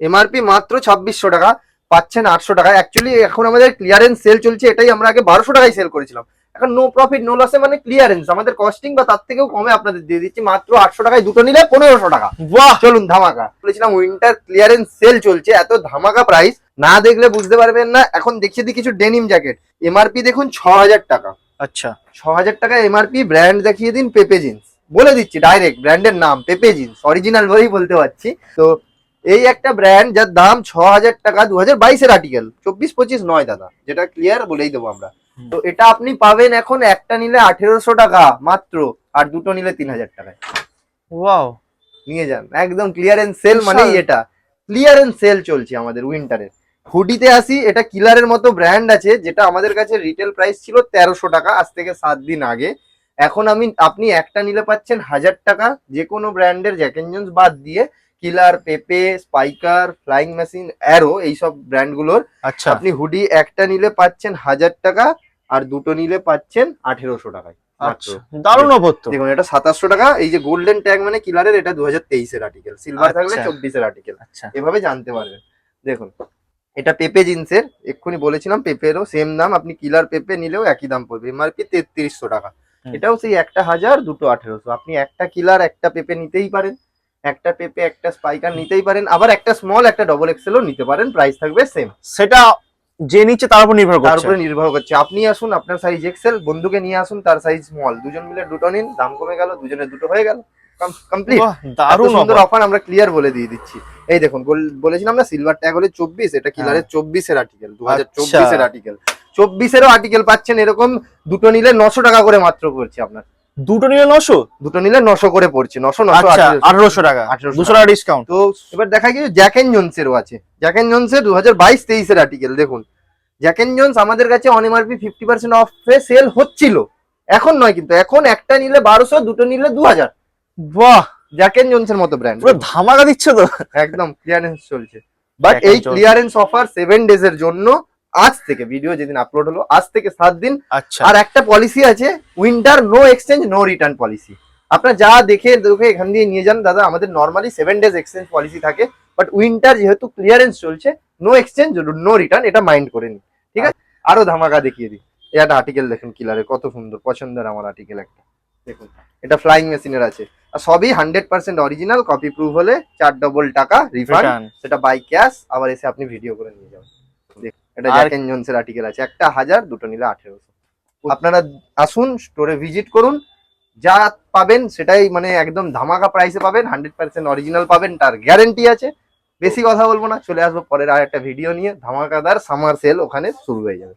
MRP মাত্র ছাব্বিশশো টাকা পাচ্ছেন আটশো টাকা। অ্যাকচুয়ালি এখন আমাদের ক্লিয়ারেন্স সেল চলছে এটাই আমরা আগে বারোশো টাকায় সেল করেছিলাম। এখন নো প্রফিট নো লসে মানে ক্লিয়ারেন্স আমাদের কস্টিং বা তার থেকেও কমে আপনাদের দিয়ে দিচ্ছি মাত্র আটশো টাকায় দুটো নিলে পনেরোশো টাকা। বাহ! চলুন ধামাকা। বলেছিলাম উইন্টার ক্লিয়ারেন্স সেল চলছে এত ধামাকা প্রাইস না দেখলে বুঝতে পারবেন না। এখন দেখিয়ে দিই কিছু ডেনিম জ্যাকেট এমআরপি দেখুন ছ হাজার টাকা। আচ্ছা। ছ হাজার টাকা এমআরপি ব্র্যান্ড দেখিয়ে দিন পেপে জিন্স বলে দিচ্ছি ডাইরেক্ট ব্র্যান্ডের নাম পেপে জিন্স অরিজিনাল বলেই বলতে পারছি। তো এই একটা ব্র্যান্ড যার দাম ছ হাজার টাকা দু হাজার বাইশের আর্টিকেল চব্বিশ পঁচিশ নয় দাদা যেটা ক্লিয়ার বলেই দেবো আমরা। তো এটা আপনি পাবেন এখন একটা নিলে আঠেরোশো টাকা মাত্র আর দুটো নিলে তিন হাজার টাকায়। ওয়াও নিয়ে যান একদম ক্লিয়ারেন্স সেল মানে। এটা। ক্লিয়ারেন্স সেল চলছে আমাদের উইন্টারের হুডিতে আসি এটা কিলারের মতো ব্র্যান্ড আছে যেটা আমাদের কাছে রিটেল প্রাইস ছিল তেরোশো টাকা আজ থেকে সাত দিন আগে। এখন আমি আপনি একটা নিলে পাচ্ছেন হাজার টাকা যে কোনো ব্র্যান্ডের জ্যাকেনজন্স বাদ দিয়ে কিলার পেপে স্পাইকার ফ্লাইং মেশিন অ্যারো এইসব ব্র্যান্ডগুলোর আচ্ছা। আপনি হুডি একটা নিলে পাচ্ছেন হাজার টাকা আর দুটো নিলে পাচ্ছেন আঠেরোশো টাকায় আচ্ছা দারুণ দেখুন এটা সাতাশশো টাকা এই যে গোল্ডেন ট্যাগ মানে কিলারের এটা দু হাজার তেইশের আর্টিকেল সিলভার থাকলে আচ্ছা। চব্বিশের আর্টিকেল আচ্ছা। এভাবে জানতে পারবেন। দেখুন এটা পেপে জিন্সের এক্ষুনি বলেছিলাম পেপেরও সেম দাম আপনি কিলার পেপে নিলেও একই দাম পড়বে এমআরপি তেত্রিশশো টাকা। এটাও সেই একটা হাজার দুটো আঠেরোশো। আপনি একটা কিলার একটা পেপে নিতেই পারেন। একটা পেপে একটা স্পাইকার নিতেই পারেন আবার একটা স্মল একটা ডবল এক্সেলও নিতে পারেন প্রাইস থাকবে সেম সেটা যে নিচ্ছে তার উপর নির্ভর তার করছে। উপরে নির্ভর করছে। আপনি আসুন আপনার সাইজ এক্সেল বন্ধুকে নিয়ে আসুন তার সাইজ স্মল দুজন মিলে দুটো নিন দাম কমে গেল দুজনের দুটো হয়ে গেল। কমপ্লিট দারুণ দারুণ সুন্দর অফার আমরা ক্লিয়ার বলে দিয়ে দিচ্ছি। এই দেখুন বলেছিলাম না সিলভার ট্যাগ হলে চব্বিশ এটা কিলারের চব্বিশের আর্টিকেল দু হাজার চব্বিশের আর্টিকেল চব্বিশেরও আর্টিকেল পাচ্ছেন এরকম দুটো নিলে নশো টাকা করে মাত্র পড়ছে আপনার। দুটো নিলে নশো? দুটো নিলে নশো করে পড়ছে নশো নশো আচ্ছা আঠারোশো। টাকা। 1800 দুশো টাকা ডিসকাউন্ট তো এবার দেখা গেছে জ্যাকেন জোন্সেরও আছে। জ্যাকেন জোন্সের দু হাজার বাইশ তেইশের আর্টিকেল দেখুন। জ্যাকেন জোন্স আমাদের কাছে অন এমআরপি ফিফটি পার্সেন্ট অফে সেল হচ্ছিল। এখন নয় কিন্তু এখন একটা নিলে বারোশো দুটো নিলে দু হাজার বাহ জ্যাকেন জোন্সের মতো ব্র্যান্ড পুরো ধামাকা দিচ্ছে তো। একদম ক্লিয়ারেন্স চলছে। বাট এই ক্লিয়ারেন্স অফার সেভেন ডেজ এর জন্য আজ থেকে ভিডিও যেদিন আপলোড হলো আজ থেকে সাত দিন। আচ্ছা। আর একটা পলিসি আছে winter no exchange no return policy আপনার যা দেখে দেখে এখান দিয়ে নিয়ে যান দাদা আমাদের normally seven days exchange policy থাকে বাট উইন্টার যেহেতু ক্লিয়ারেন্স চলছে নো এক্সচেঞ্জ নো রিটার্ন এটা মাইন্ড করে নিন। ঠিক আছে? আরও ধামাকা দেখিয়ে দিই। একটা আর্টিকেল দেখুন কিলারে কত সুন্দর পছন্দের আমার আর্টিকেল একটা। দেখুন এটা ফ্লাইং মেশিনের আছে। আর সবই hundred percent original copy proof হলে চার ডবল টাকা রিফান্ড সেটা বাই ক্যাশ আবার এসে আপনি ভিডিও করে নিয়ে যাবেন। এটা জ্যাক এন্ড জোন্সের আর্টিকেল আছে। একটা হাজার দুটো নিলে আঠেরোশো। আপনারা আসুন স্টোরে ভিজিট করুন। যা পাবেন সেটাই মানে একদম ধামাকা প্রাইসে পাবেন হান্ড্রেড পার্সেন্ট অরিজিনাল পাবেন তার গ্যারেন্টি আছে। বেশি কথা বলব না চলে আসব পরের আর একটা ভিডিও নিয়ে। ধামাকাদার সামার সেল ওখানে শুরু হয়ে যাবে।